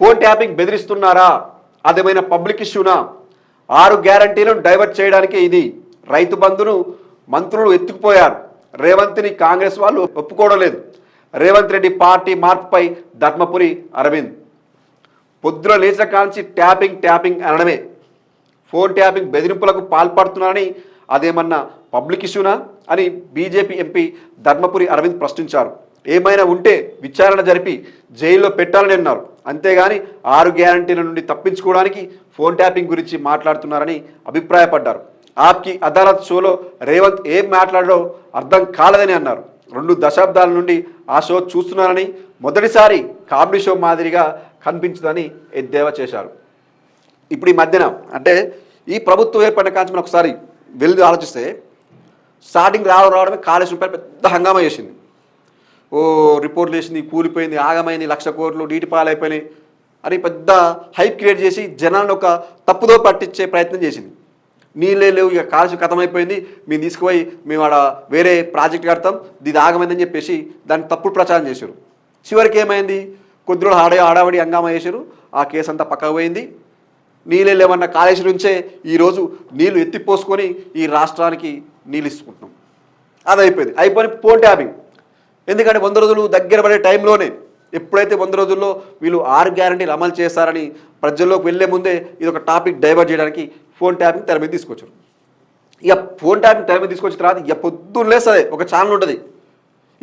Phone tapping బెదిరిస్తున్నారా? అదేమైనా public ఇష్యూనా? ఆరు గ్యారంటీలను డైవర్ట్ చేయడానికి ఇది రైతు బంధును మంత్రులు ఎత్తుకుపోయారు. రేవంత్ని కాంగ్రెస్ వాళ్ళు ఒప్పుకోవడం లేదు. రేవంత్ రెడ్డి పార్టీ మార్పుపై ధర్మపురి అరవింద్. పొద్దున లేచిన కాంచి ట్యాపింగ్ ట్యాపింగ్ అనడమే. ఫోన్ ట్యాపింగ్ బెదిరింపులకు పాల్పడుతున్నారని అదేమన్నా పబ్లిక్ ఇష్యూనా అని బీజేపీ ఎంపీ ధర్మపురి అరవింద్ ప్రశ్నించారు. ఏమైనా ఉంటే విచారణ జరిపి జైల్లో పెట్టాలని అన్నారు. అంతేగాని ఆరు గ్యారంటీల నుండి తప్పించుకోవడానికి ఫోన్ ట్యాపింగ్ గురించి మాట్లాడుతున్నారని అభిప్రాయపడ్డారు. ఆప్కి అదాలత్ షోలో రేవంత్ ఏం మాట్లాడారో అర్థం కాలేదని అన్నారు. రెండు దశాబ్దాల నుండి ఆ షో చూస్తున్నారని మొదటిసారి కామెడీ షో మాదిరిగా కనిపించదని ఎద్దేవా చేశారు. ఇప్పుడు ఈ మధ్యన అంటే ఈ ప్రభుత్వం ఏర్పడిన కాంచి మనం ఒకసారి వెళ్ళి ఆలోచిస్తే స్టార్టింగ్ రావడం రావడమే కాళేశ్వరం పెద్ద హంగామా చేసింది. ఓ రిపోర్ట్ లేచింది కూలిపోయింది ఆగమైంది లక్ష కోట్లు నీటి పాలైపోయినాయి అని పెద్ద హైప్ క్రియేట్ చేసి జనాలను ఒక తప్పుదో పట్టించే ప్రయత్నం చేసింది. నీళ్ళే లేవు ఇక కాలుష్యం కథమైపోయింది మేము తీసుకుపోయి మేము ఆడ వేరే ప్రాజెక్ట్ కడతాం ఇది ఆగమైందని చెప్పేసి దాన్ని తప్పుడు ప్రచారం చేశారు. చివరికి ఏమైంది? కొద్ది రోజులు ఆడే ఆడావడి హంగామా చేశారు ఆ కేసు అంతా పక్కకు పోయింది. నీళ్ళే లేవన్న కాళేశ్వరం నుంచే ఈరోజు నీళ్ళు ఎత్తిపోసుకొని ఈ రాష్ట్రానికి నీళ్ళు ఇసుకుంటున్నాం అది అయిపోయింది అయిపోయి ఫోన్ ట్యాపింగ్. ఎందుకంటే వంద రోజులు దగ్గర పడే టైంలోనే ఎప్పుడైతే వంద రోజుల్లో వీళ్ళు ఆరు గ్యారంటీలు అమలు చేస్తారని ప్రజల్లోకి వెళ్ళే ముందే ఇది ఒక టాపిక్ డైవర్ట్ చేయడానికి ఫోన్ ట్యాపింగ్ తెర మీద తీసుకొచ్చారు. ఇక ఫోన్ ట్యాపింగ్ తెర మీద తీసుకొచ్చిన తర్వాత ఇక పొద్దున్న లేస్తుంది ఒక ఛానల్ ఉంటుంది.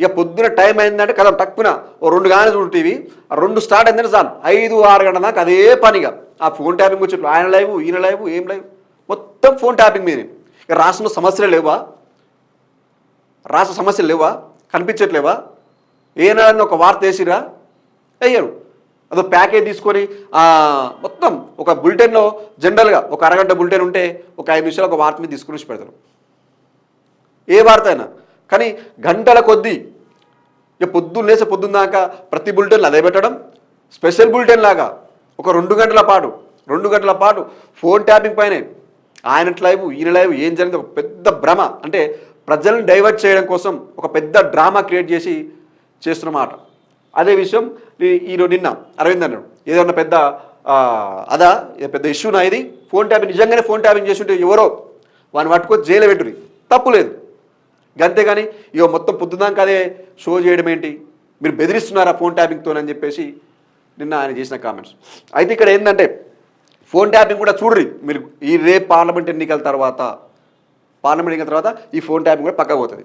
ఇక పొద్దున టైం అయిందంటే కదా తక్కువ ఓ రెండు గానే చూడు టీవీ రెండు స్టార్ట్ అయిందంటే చాలు. ఐదు ఆరు గంటల దాకా అదే పనిగా ఆ ఫోన్ ట్యాపింగ్ వచ్చి ఆయన లైవ్ ఈయన లైవ్ ఏం లైవ్? మొత్తం ఫోన్ ట్యాపింగ్ మీదే. ఇక రాష్ట్రంలో సమస్యలు లేవా? రాష్ట్ర సమస్యలు లేవా? కనిపించట్లేవా? ఏనాడని ఒక వార్త వేసిరా వేయరు. అదో ప్యాకేజ్ తీసుకొని మొత్తం ఒక బులెటిన్లో జనరల్గా ఒక అరగంట బులెటిన్ ఉంటే ఒక ఐదు నిమిషాలు ఒక వార్త మీద తీసుకుని పెడతారు. ఏ వార్త అయినా. కానీ గంటల కొద్దీ ఇక పొద్దున్న లేసే పొద్దున్న దాకా ప్రతి బులెటిన్లు అదే పెట్టడం స్పెషల్ బులెటిన్ లాగా ఒక రెండు గంటల పాటు రెండు గంటల పాటు ఫోన్ ట్యాపింగ్ పైనే. ఆయన లైవ్ ఈయన లైవ్ ఏం జరిగింది ఒక పెద్ద భ్రమ. అంటే ప్రజల్ని డైవర్ట్ చేయడం కోసం ఒక పెద్ద డ్రామా క్రియేట్ చేసి చేస్తున్నమాట అదే విషయం ఈ- ఈరోజు నిన్న అరవింద్ అన్నాడు. ఏదన్నా పెద్ద అదా? ఏ పెద్ద ఇష్యూనా ఇది? ఫోన్ ట్యాపింగ్ నిజంగానే ఫోన్ ట్యాపింగ్ చేస్తుంటే ఎవరో వాడిని పట్టుకొని జైలు పెట్టుని తప్పు లేదు. అంతేగాని ఇక మొత్తం పొద్దుదాకా అదే షో చేయడం ఏంటి? మీరు బెదిరిస్తున్నారా ఫోన్ ట్యాపింగ్తోనని చెప్పేసి నిన్న ఆయన చేసిన కామెంట్స్ అయితే ఇక్కడ ఏంటంటే ఫోన్ ట్యాపింగ్ కూడా చూడ్రి. మీరు ఈ రేపు పార్లమెంట్ ఎన్నికల తర్వాత పార్లమెంట్ అయిన తర్వాత ఈ ఫోన్ ట్యాపింగ్ కూడా పక్కకు పోతుంది.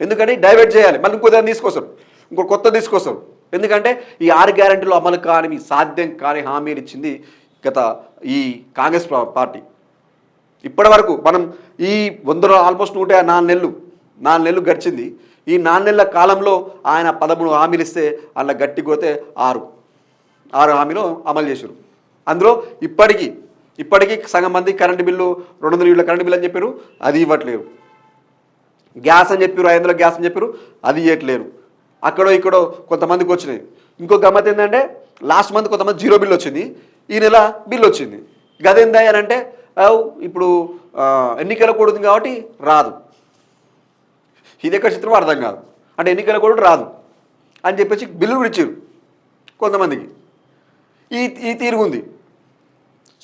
ఎందుకంటే డైవర్ట్ చేయాలి. మళ్ళీ ఇంకో దాన్ని తీసుకొస్తారు. ఇంకో కొత్త తీసుకొస్తారు. ఎందుకంటే ఈ ఆరు గ్యారంటీలు అమలు కాని సాధ్యం కాని హామీలు ఇచ్చింది గత ఈ కాంగ్రెస్ పార్టీ. ఇప్పటి వరకు మనం ఈ వందలో ఆల్మోస్ట్ నూట నాలుగు నెలలు నాలుగు నెలలు గడిచింది. ఈ నాలుగు నెలల కాలంలో ఆయన పదమూడు హామీలు ఇస్తే అలా గట్టి కొడితే ఆరు. ఆరు హామీలు అమలు చేశారు. అందులో ఇప్పటికీ ఇప్పటికీ సగం మంది కరెంటు బిల్లు రెండు వందల యూనిట్ల కరెంటు బిల్లు అని చెప్పారు అది ఇవ్వట్లేరు గ్యాస్ అని చెప్పారు ఐదు వందల గ్యాస్ అని చెప్పారు అది ఇవ్వట్లేరు అక్కడో ఇక్కడో కొంతమందికి వచ్చినాయి. ఇంకో గమ్మత్ ఏంటంటే లాస్ట్ మంత్ కొంతమంది జీరో బిల్ వచ్చింది ఈ నెల బిల్ వచ్చింది. గదేందా అని అంటే ఇప్పుడు ఎన్నికల కూడా ఉంది కాబట్టి రాదు. ఇది ఎక్కడ చిత్రం అర్థం కాదు. అంటే ఎన్నికల కూడా రాదు. అని చెప్పేసి బిల్లు కూడా ఇచ్చారు కొంతమందికి. ఈ ఈ తీరుగుంది.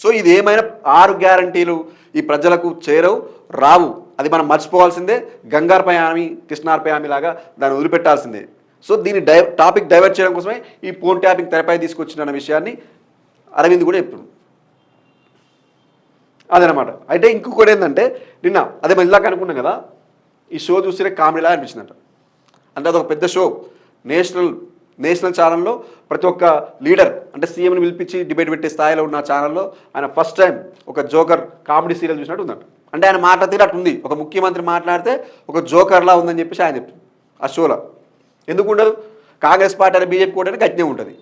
సో ఇది ఏమైనా ఆరు గ్యారంటీలు ఈ ప్రజలకు చేరవు రావు. అది మనం మర్చిపోవాల్సిందే. గంగార్పై హామీ కృష్ణార్పై హామీ లాగా దాన్ని వదిలిపెట్టాల్సిందే. సో దీన్ని డై టాపిక్ డైవర్ట్ చేయడం కోసమే ఈ ఫోన్ ట్యాపింగ్ తెరపై తీసుకొచ్చిన విషయాన్ని అరవింద్ కూడా చెప్పాడు. అదనమాట. అయితే ఇంకొకటి ఏంటంటే నిన్న అదే మనం అనుకున్నాం కదా ఈ షో చూస్తే కామెడీలా అనిపించిందంట. అంటే అదొక పెద్ద షో. నేషనల్ నేషనల్ ఛానల్లో ప్రతి ఒక్క లీడర్ అంటే సీఎంని పిలిపించి డిబేట్ పెట్టే స్థాయిలో ఉన్న ఛానల్లో ఆయన ఫస్ట్ టైం ఒక జోకర్ కామెడీ సీరియల్ చూసినట్టు ఉందంట అంటే ఆయన మాట తీరు ఉంది. ఒక ముఖ్యమంత్రి మాట్లాడితే ఒక జోకర్లా ఉందని చెప్పేసి ఆయన చెప్తుంది ఆ షోలో. ఎందుకు ఉండదు? కాంగ్రెస్ పార్టీ బీజేపీ కూడా గట్టినే ఉంటుంది.